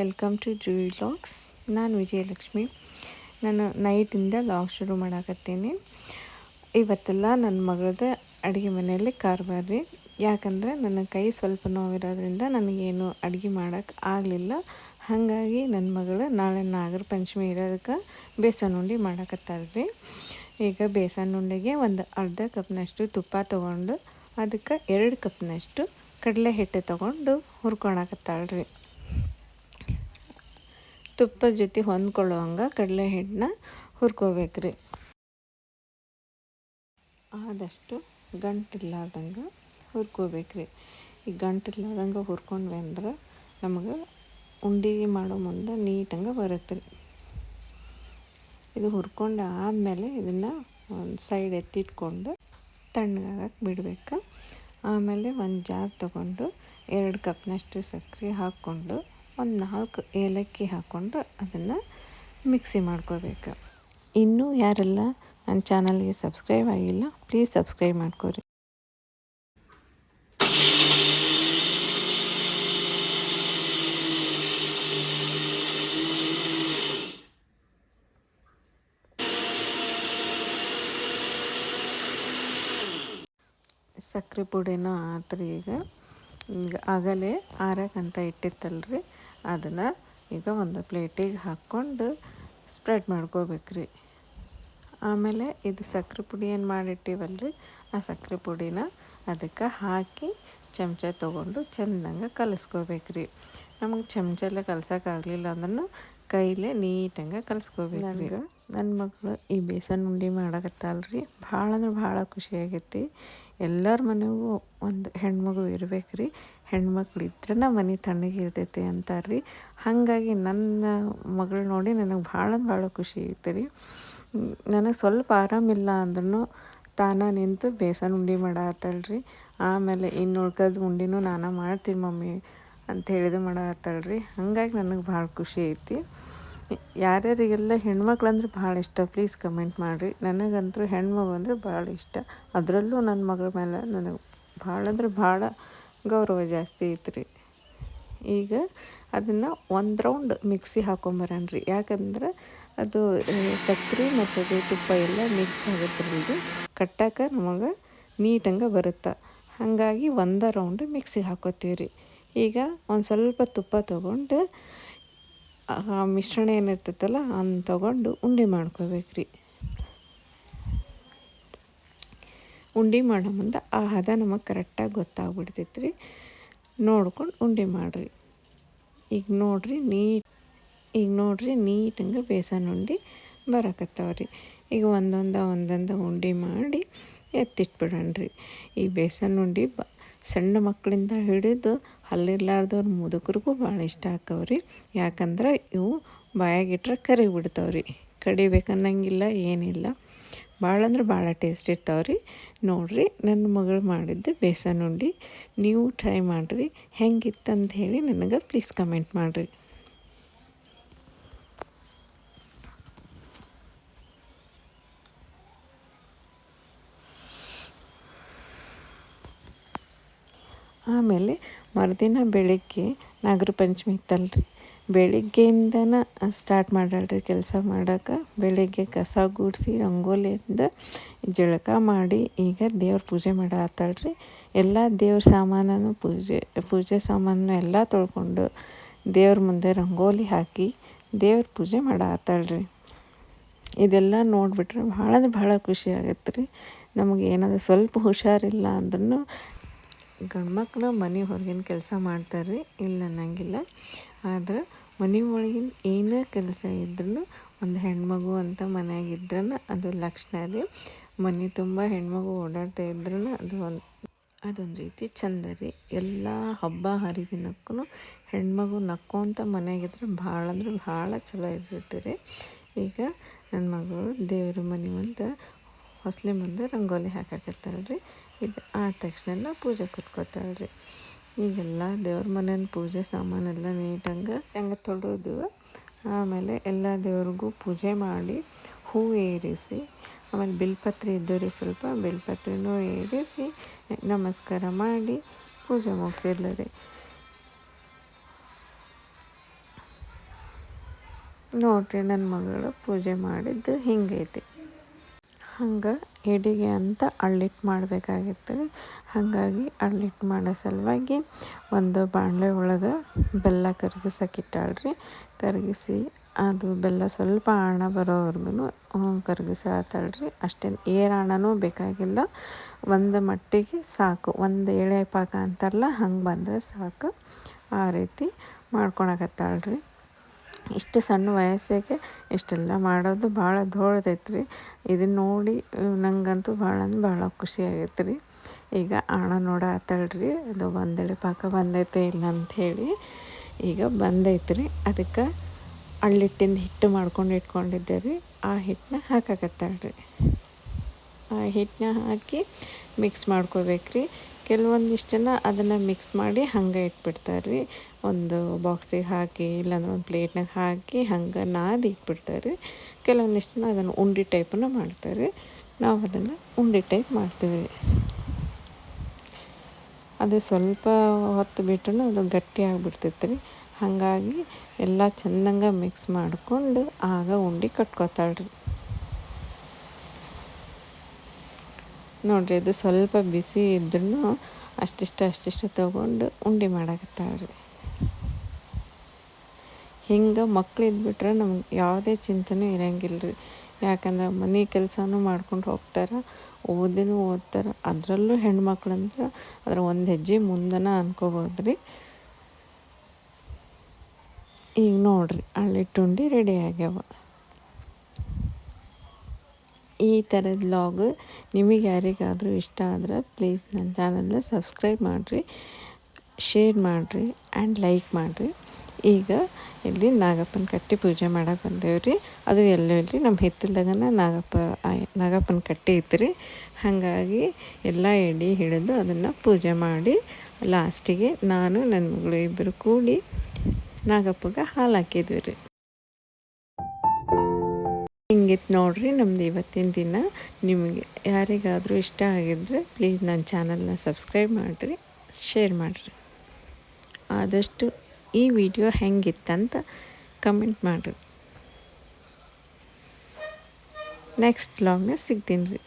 Welcome to ಜೂಯ್ logs ನಾನು ವಿಜಯಲಕ್ಷ್ಮಿ. ನಾನು ನೈಟಿಂದ log ಶುರು ಮಾಡಾಕತ್ತೀನಿ. ಇವತ್ತೆಲ್ಲ ನನ್ನ ಮಗಳದ ಅಡುಗೆ ಮನೆಯಲ್ಲಿ ಕಾರ್ಬಾರ್ ರೀ. ಯಾಕಂದರೆ ನನ್ನ ಕೈ ಸ್ವಲ್ಪ ನೋವಿರೋದ್ರಿಂದ ನನಗೇನು ಅಡುಗೆ ಮಾಡೋಕ್ಕೆ ಆಗಲಿಲ್ಲ. ಹಾಗಾಗಿ ನನ್ನ ಮಗಳು ನಾಳೆ ನಾಗರ ಪಂಚಮಿ ಇರೋದಕ್ಕೆ ಬೇಸನ್ ಉಂಡೆ ಮಾಡಾಕತ್ತಾಳೆ ರೀ. ಈಗ ಬೇಸನ್ ಉಂಡೆಗೆ ಒಂದು ಅರ್ಧ ಕಪ್ನಷ್ಟು ತುಪ್ಪ ತೊಗೊಂಡು, ಅದಕ್ಕೆ ಎರಡು ಕಪ್ನಷ್ಟು ಕಡಲೆ ಹಿಟ್ಟು ತೊಗೊಂಡು ಹುರ್ಕೊಳಕತ್ತಾಳೆ ರೀ. ತುಪ್ಪದ ಜೊತೆ ಹೊಂದ್ಕೊಳ್ಳೋ ಕಡಲೆ ಹಿಟ್ಟನ್ನ ಹುರ್ಕೋಬೇಕ್ರಿ. ಆದಷ್ಟು ಗಂಟಿಲ್ಲಾರ್ದಂಗೆ ಹುರ್ಕೋಬೇಕ್ರಿ. ಈ ಗಂಟಿಲ್ಲಾರ್ದಂಗೆ ಹುರ್ಕೊಂಡ್ವಿ ಅಂದ್ರೆ ನಮಗೆ ಉಂಡೆ ಮಾಡೋ ಮುಂದೆ ನೀಟಂಗೆ ಬರುತ್ತೆ ರೀ ಇದು ಹುರ್ಕೊಂಡು ಆದಮೇಲೆ ಇದನ್ನು ಒಂದು ಸೈಡ್ ಎತ್ತಿಟ್ಕೊಂಡು ತಣ್ಣಗಾಗಕ್ಕೆ ಬಿಡಬೇಕು. ಆಮೇಲೆ ಒಂದು ಜಾರ್ ತಗೊಂಡು ಎರಡು ಕಪ್ನಷ್ಟು ಸಕ್ಕರೆ ಹಾಕ್ಕೊಂಡು ಒಂದು ನಾಲ್ಕು ಏಲಕ್ಕಿ ಹಾಕ್ಕೊಂಡು ಅದನ್ನು ಮಿಕ್ಸಿ ಮಾಡ್ಕೋಬೇಕು ಇನ್ನೂ ಯಾರೆಲ್ಲ ನನ್ನ ಚಾನಲ್ಗೆ ಸಬ್ಸ್ಕ್ರೈಬ್ ಆಗಿಲ್ಲ, ಪ್ಲೀಸ್ ಸಬ್ಸ್ಕ್ರೈಬ್ ಮಾಡ್ಕೋರಿ ಸಕ್ಕರೆ ಪುಡಿನೂ ಆತ್ರಿ ಈಗ. ಈಗ ಆಗಲೇ ಆರಕ್ಕಂತ ಇಟ್ಟಿತ್ತಲ್ರಿ. ಅದನ್ನು ಈಗ ಒಂದು ಪ್ಲೇಟಿಗೆ ಹಾಕ್ಕೊಂಡು ಸ್ಪ್ರೆಡ್ ಮಾಡ್ಕೋಬೇಕ್ರಿ. ಆಮೇಲೆ ಇದು ಸಕ್ಕರೆ ಪುಡಿ ಏನು ಮಾಡಿಟ್ಟಿವಲ್ರಿ? ಆ ಸಕ್ಕರೆ ಪುಡಿನ ಅದಕ್ಕೆ ಹಾಕಿ ಚಮಚ ತೊಗೊಂಡು ಚೆಂದಂಗೆ ಕಲಿಸ್ಕೋಬೇಕ್ರಿ. ನಮಗೆ ಎಲ್ಲ ಕಲ್ಸೋಕ್ಕಾಗಲಿಲ್ಲ ಅಂದ್ರೂ ಕೈಲೇ ನೀಟಂಗೆ ಕಲಿಸ್ಕೋಬೇಕು ಈಗ ನನ್ನ ಮಗಳು ಈ ಬೇಸನ್ ಉಂಡೆ ಮಾಡಕತ್ತಲ್ರಿ. ಭಾಳ ಅಂದ್ರೆ ಭಾಳ ಖುಷಿಯಾಗೈತಿ. ಎಲ್ಲರ ಮನೆಗೂ ಒಂದು ಹೆಣ್ಮಗು ಇರಬೇಕು ರೀ ಹೆಣ್ಮಕ್ಳು ಇದ್ರೆ ಮನೆ ತಣ್ಣಗೆ ಅಂತಾರೆ ರೀ ಹಾಗಾಗಿ ನನ್ನ ಮಗಳು ನೋಡಿ ನನಗೆ ಭಾಳ ಭಾಳ ಖುಷಿ ಐತೆ ರೀ. ನನಗೆ ಸ್ವಲ್ಪ ಆರಾಮಿಲ್ಲ ಅಂದ್ರೂ ತಾನ ನಿಂತು ಬೇಸನ್ ಉಂಡೆ ಮಾಡಾತ್ತಳ್ರಿ ಆಮೇಲೆ ಇನ್ನು ಉಳ್ಕದ ಉಂಡಿನೂ ನಾನು ಮಾಡ್ತೀನಿ ಮಮ್ಮಿ ಅಂತ ಹೇಳಿದು ಮಾಡಾತ್ತಳ್ರಿ ಹಾಗಾಗಿ ನನಗೆ ಭಾಳ ಖುಷಿ ಐತಿ ಯಾರ್ಯಾರಿಗೆಲ್ಲ ಹೆಣ್ಮಕ್ಳು ಅಂದ್ರೆ ಭಾಳ ಇಷ್ಟ ಪ್ಲೀಸ್ ಕಮೆಂಟ್ ಮಾಡಿರಿ. ನನಗಂತೂ ಹೆಣ್ಮಗು ಅಂದರೆ ಭಾಳ ಇಷ್ಟ. ಅದರಲ್ಲೂ ನನ್ನ ಮಗಳ ಮೇಲೆ ನನಗೆ ಭಾಳ ಅಂದ್ರೆ ಭಾಳ ಗೌರವ ಜಾಸ್ತಿ ಐತ್ರಿ. ಈಗ ಅದನ್ನು ಒಂದು ರೌಂಡ್ ಮಿಕ್ಸಿ ಹಾಕೊಂಬರಣ್ರಿ ಯಾಕಂದ್ರೆ ಅದು ಸಕ್ಕರೆ ಮತ್ತು ಅದು ತುಪ್ಪ ಎಲ್ಲ ಮಿಕ್ಸ್ ಆಗುತ್ತಲ್ರಿ ಕಟ್ಟಕ್ಕೆ ನಮಗೆ ನೀಟಂಗೆ ಬರುತ್ತೆ. ಹಾಗಾಗಿ ಒಂದು ರೌಂಡ್ ಮಿಕ್ಸಿಗೆ ಹಾಕೋತೀವಿ ರೀ. ಈಗ ಒಂದು ಸ್ವಲ್ಪ ತುಪ್ಪ ತೊಗೊಂಡು, ಆ, ಮಿಶ್ರಣ ಏನಿರ್ತೈತಲ್ಲ ಅದನ್ನ ತೊಗೊಂಡು ಉಂಡೆ ಮಾಡ್ಕೋಬೇಕು ರೀ ಉಂಡೆ ಮಾಡೋ ಮುಂದೆ ಆ ಹದ ನಮಗೆ ಕರೆಕ್ಟಾಗಿ ಗೊತ್ತಾಗ್ಬಿಡ್ತೈತೆ ರೀ ನೋಡ್ಕೊಂಡು ಉಂಡೆ ಮಾಡಿರಿ. ಈಗ ನೋಡಿರಿ ನೀಟ್, ಈಗ ನೋಡಿರಿ ನೀಟಂಗೆ ಬೇಸನ್ ಉಂಡೆ ಬರಕತ್ತಾವ್ರಿ. ಈಗ ಒಂದೊಂದು ಒಂದೊಂದು ಉಂಡೆ ಮಾಡಿ ಎತ್ತಿಟ್ಬಿಡೋಣ್ರಿ ಈ ಬೇಸನ್ ಉಂಡೆ ಬ ಸಣ್ಣ ಮಕ್ಕಳಿಂದ ಹಿಡಿದು ಅಲ್ಲಿರ್ಲಾರ್ದವ್ರ ಮುದುಕರಿಗೂ ಭಾಳ ಇಷ್ಟ ಆಕವ್ರಿ. ಯಾಕಂದ್ರೆ ಇವು ಬಾಯಾಗಿಟ್ರೆ ಕರಿ ಬಿಡ್ತಾವ್ರಿ. ಕಡಿಬೇಕನ್ನಂಗಿಲ್ಲ, ಏನಿಲ್ಲ. ಭಾಳ ಅಂದ್ರೆ ಭಾಳ ಟೇಸ್ಟ್ ಇರ್ತಾವೆ ರೀ ನೋಡಿರಿ ನನ್ನ ಮಗಳು ಮಾಡಿದ್ದು ಬೇಸನ್ ಉಂಡಿ. ನೀವು ಟ್ರೈ ಮಾಡಿರಿ ಹೆಂಗಿತ್ತಂತ ಹೇಳಿ ನನಗೆ ಪ್ಲೀಸ್ ಕಮೆಂಟ್ ಮಾಡಿರಿ. ಆಮೇಲೆ ಮರುದಿನ ಬೆಳಗ್ಗೆ ನಾಗರ ಪಂಚಮಿ ಇತ್ತಲ್ರಿ. ಬೆಳಿಗ್ಗೆಯಿಂದನ ಸ್ಟಾರ್ಟ್ ಮಾಡ್ಯಾಳ್ರಿ ಕೆಲಸ ಮಾಡೋಕೆ. ಬೆಳಿಗ್ಗೆ ಕಸ ಗುಡಿಸಿ, ರಂಗೋಲಿಯಿಂದ ಜಳಕ ಮಾಡಿ ಈಗ ದೇವ್ರ ಪೂಜೆ ಮಾಡಾತ್ತಾಳ್ರಿ. ಎಲ್ಲ ದೇವ್ರ ಸಾಮಾನನ್ನು ಪೂಜೆ ಪೂಜೆ ಸಾಮಾನು ಎಲ್ಲ ತೊಳ್ಕೊಂಡು ದೇವ್ರ ಮುಂದೆ ರಂಗೋಲಿ ಹಾಕಿ ದೇವ್ರ ಪೂಜೆ ಮಾಡಾತ್ತಾಳ್ರಿ. ಇದೆಲ್ಲ ನೋಡಿಬಿಟ್ರೆ ಭಾಳ ಅಂದ್ರೆ ಭಾಳ ಖುಷಿ ಆಗತ್ತೆ ರೀ ನಮಗೆ ಏನಾದರೂ ಸ್ವಲ್ಪ ಹುಷಾರಿಲ್ಲ ಅಂದ್ರೂ ಗಂಡ್ಮಕ್ಳು ಮನೆ ಹೊರಗಿನ ಕೆಲಸ ಮಾಡ್ತಾರೆ ರೀ ಇಲ್ಲ ಅನ್ನಂಗಿಲ್ಲ. ಆದ್ರೆ ಮನೆ ಒಳಗಿನ ಏನೇ ಕೆಲಸ ಇದ್ರೂ ಒಂದು ಹೆಣ್ಮಗು ಅಂತ ಮನೆಯಾಗಿದ್ರೂ ಅದು ಲಕ್ಷಣ ರೀ. ಮನೆ ತುಂಬ ಹೆಣ್ಮಗು ಓಡಾಡ್ತಾ ಇದ್ರೂ ಅದು ಒಂದು, ಅದೊಂದು ರೀತಿ ಚಂದ ರೀ. ಎಲ್ಲ ಹಬ್ಬ ಹರಿದಿನಕ್ಕೂ ಹೆಣ್ಮಗು ನಕ್ಕೊಂತ ಮನೆಯಾಗಿದ್ರೆ ಭಾಳ ಅಂದ್ರೆ ಭಾಳ ಚಲೋ ಇರ್ತೈತೆ ರೀ. ಈಗ ನನ್ನ ಮಗಳು ದೇವರ ಮನೆ ಮುಂದೆ ಹೊಸ್ಲಿ ಮುಂದೆ ರಂಗೋಲಿ ಹಾಕಾಕತ್ತಾಳೆ ರೀ. ಇದು ಆದ ತಕ್ಷಣ ಪೂಜೆ ಕೂತ್ಕೋತಾಳೆ ರೀ. ಈಗೆಲ್ಲ ದೇವ್ರ ಮನೇನ ಪೂಜೆ ಸಾಮಾನೆಲ್ಲ ನೀಟಂಗೆ ಹೆಂಗೆ ತೊಡೋದು ಆಮೇಲೆ ಎಲ್ಲ ದೇವ್ರಿಗೂ ಪೂಜೆ ಮಾಡಿ ಹೂ ಏರಿಸಿ, ಆಮೇಲೆ ಬಿಲ್ಪತ್ರೆ ಇದ್ದವ್ರಿ ಸ್ವಲ್ಪ ಬಿಲ್ಪತ್ರೆನೂ ಏರಿಸಿ ನಮಸ್ಕಾರ ಮಾಡಿ ಪೂಜೆ ಮುಗಿಸಿರ್ಲರಿ ನೋಡ್ರಿ ನನ್ನ ಮಗಳು ಪೂಜೆ ಮಾಡಿದ್ದು ಹಿಂಗೈತಿ. ಹಂಗೆ ಎಡಿಗೆ ಅಂತ ಅಳ್ಳಿಟ್ಟು ಮಾಡಬೇಕಾಗಿತ್ತು ರೀ ಹಾಗಾಗಿ ಅಳ್ಳಿಟ್ಟು ಮಾಡೋ ಸಲುವಾಗಿ ಒಂದು ಬಾಣಲೆ ಒಳಗೆ ಬೆಲ್ಲ ಕರಗಿಸಕ್ಕಿಟ್ಟಾಳ್ರಿ ಕರಗಿಸಿ ಅದು ಬೆಲ್ಲ ಸ್ವಲ್ಪ ಆಣ ಬರೋವರೆಗೂ ಕರಗಿಸಾತಾಳ್ರಿ ಅಷ್ಟೇನು ಏರ್ ಬೇಕಾಗಿಲ್ಲ. ಒಂದು ಮಟ್ಟಿಗೆ ಸಾಕು. ಒಂದು ಎಳೆ ಪಾಕ ಅಂತಾರಲ್ಲ, ಹಂಗೆ ಬಂದರೆ ಸಾಕು. ಆ ರೀತಿ ಮಾಡ್ಕೊಳಕತ್ತಾಳ್ರಿ ಇಷ್ಟು ಸಣ್ಣ ವಯಸ್ಸಿಗೆ ಇಷ್ಟೆಲ್ಲ ಮಾಡೋದು ಭಾಳ ದೊಡ್ಡದೈತೆ ರೀ ಇದನ್ನು ನೋಡಿ ನನಗಂತೂ ಭಾಳ ಅಂದ್ರೆ ಭಾಳ ಖುಷಿ ಆಗೈತೆ ರೀ ಈಗ ಆಣ ನೋಡ ಆತಳ್ರಿ, ಅದು ಒಂದೇಳೆ ಪಾಕ ಬಂದೈತೆ ಇಲ್ಲ ಅಂಥೇಳಿ ಈಗ ಬಂದೈತೆ ರೀ ಅದಕ್ಕೆ ಅಳ್ಳಿಟ್ಟಿಂದ ಹಿಟ್ಟು ಮಾಡ್ಕೊಂಡು ಇಟ್ಕೊಂಡಿದ್ದೆ ರೀ. ಆ ಹಿಟ್ಟನ್ನ ಹಾಕಾಕತ್ತಾಳ್ರಿ. ಆ ಹಿಟ್ಟನ್ನ ಹಾಕಿ ಮಿಕ್ಸ್ ಮಾಡ್ಕೋಬೇಕು ರೀ ಕೆಲವೊಂದಿಷ್ಟು ಜನ ಅದನ್ನು ಮಿಕ್ಸ್ ಮಾಡಿ ಹಂಗೆ ಇಟ್ಬಿಡ್ತಾರೆ ರೀ ಒಂದು ಬಾಕ್ಸಿಗೆ ಹಾಕಿ, ಇಲ್ಲಾಂದ್ರೆ ಒಂದು ಪ್ಲೇಟ್ನಾಗ ಹಾಕಿ ಹಂಗೆ ನಾದಿ ಇಟ್ಬಿಡ್ತಾರೆ ಕೆಲವೊಂದಿಷ್ಟು ಜನ ಅದನ್ನು ಉಂಡೆ ಟೈಪನ್ನು ಮಾಡ್ತಾರೆ ನಾವು ಅದನ್ನು ಉಂಡೆ ಟೈಪ್ ಮಾಡ್ತೀವಿ ಅದು ಸ್ವಲ್ಪ ಹೊತ್ತು ಬಿಟ್ಟು ಅದು ಗಟ್ಟಿ ಆಗಿಬಿಡ್ತೈತೆ ರೀ ಹಾಗಾಗಿ ಎಲ್ಲ ಚೆಂದಂಗೆ ಮಿಕ್ಸ್ ಮಾಡಿಕೊಂಡು ಆಗ ಉಂಡೆ ಕಟ್ಕೋತಾಳ್ರಿ. ನೋಡಿರಿ ಅದು ಸ್ವಲ್ಪ ಬಿಸಿ ಇದ್ರೂ ಅಷ್ಟಿಷ್ಟು ಅಷ್ಟಿಷ್ಟು ತೊಗೊಂಡು ಉಂಡೆ ಮಾಡಕತ್ತಾಳ್ರಿ. ಹಿಂಗೆ ಮಕ್ಳು ಇದ್ಬಿಟ್ರೆ ನಮ್ಗೆ ಯಾವುದೇ ಚಿಂತೆನೂ ಇರಂಗಿಲ್ಲ ಯಾಕಂದ್ರೆ ಮನೆ ಕೆಲಸನೂ ಮಾಡ್ಕೊಂಡು ಹೋಗ್ತಾರೆ, ಓದಿನೂ ಓದ್ತಾರೆ, ಅದರಲ್ಲೂ ಹೆಣ್ಮಕ್ಳು ಅಂದ್ರೆ ಅದರ ಒಂದು ಹೆಜ್ಜೆ ಮುಂದನ ಅನ್ಕೋಬೋದು ರೀ ಈಗ ನೋಡಿರಿ ಅಳ್ಳಿಟ್ಟುಂಡಿ ರೆಡಿ ಆಗ್ಯಾವ. ಈ ಥರದ ವ್ಲಾಗ್ ನಿಮಗೆ ಯಾರಿಗಾದರೂ ಇಷ್ಟ ಆದ್ರೆ ಪ್ಲೀಸ್ ನನ್ನ ಚಾನಲ್ನ ಸಬ್ಸ್ಕ್ರೈಬ್ ಮಾಡಿರಿ ಶೇರ್ ಮಾಡಿರಿ ಆ್ಯಂಡ್ ಲೈಕ್ ಮಾಡಿರಿ. ಈಗ ಇಲ್ಲಿ ನಾಗಪ್ಪನ ಕಟ್ಟಿ ಪೂಜೆ ಮಾಡಕ್ಕೆ ಬಂದೇವು ರೀ ಅದು ಎಲ್ಲೆಲ್ಲಿ ನಮ್ಮ ಹಿತ್ತಲ್ದಾಗನ ನಾಗಪ್ಪ ನಾಗಪ್ಪನ ಕಟ್ಟಿ ಐತ್ರಿ. ಹಾಗಾಗಿ ಎಲ್ಲ ಎಡಿ ಹಿಡಿದು ಅದನ್ನು ಪೂಜೆ ಮಾಡಿ ಲಾಸ್ಟಿಗೆ ನಾನು ನನ್ನ ಮಗಳು ಇಬ್ಬರು ಕೂಡಿ ನಾಗಪ್ಪಗೆ ಹಾಲು ಹಾಕಿದ್ವಿ ರೀ ಹಿಂಗಿತ್ತು ನೋಡಿರಿ ನಮ್ದು ಇವತ್ತಿನ ದಿನ. ನಿಮಗೆ ಯಾರಿಗಾದರೂ ಇಷ್ಟ ಆಗಿದ್ರೆ ಪ್ಲೀಸ್ ನನ್ನ ಚಾನಲ್ನ ಸಬ್ಸ್ಕ್ರೈಬ್ ಮಾಡಿರಿ, ಶೇರ್ ಮಾಡಿರಿ. ಆದಷ್ಟು ಈ ವಿಡಿಯೋ ಹೆಂಗಿತ್ತಂತ ಕಮೆಂಟ್ ಮಾಡಿರಿ. ನೆಕ್ಸ್ಟ್ ಬ್ಲಾಗ್ನ ಸಿಗ್ತೀನಿ ರೀ.